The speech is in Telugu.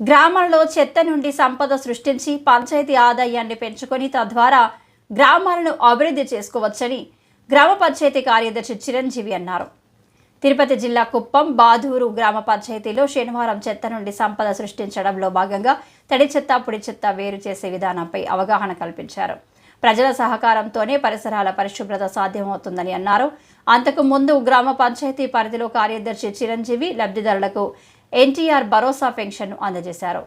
గ్రామాల్లో చెత్త నుండి సంపద సృష్టించి పంచాయతీ ఆదాయాన్ని పెంచుకొని తద్వారా గ్రామాలను అభివృద్ధి చేసుకోవచ్చని గ్రామ పంచాయతీ కార్యదర్శి చిరంజీవి అన్నారు. తిరుపతి జిల్లా కుప్పం బాదూరు గ్రామ పంచాయతీలో శనివారం చెత్త నుండి సంపద సృష్టించడంలో భాగంగా తడి చెత్త పొడి చెత్త వేరు చేసే విధానంపై అవగాహన కల్పించారు. ప్రజల సహకారంతోనే పరిసరాల పరిశుభ్రత సాధ్యమవుతుందని అన్నారు. అంతకు ముందు గ్రామ పంచాయతీ పరిధిలో కార్యదర్శి చిరంజీవి లబ్ధిదారులకు ఎన్టీఆర్ భరోసా పెన్షన్ను అందజేశారు.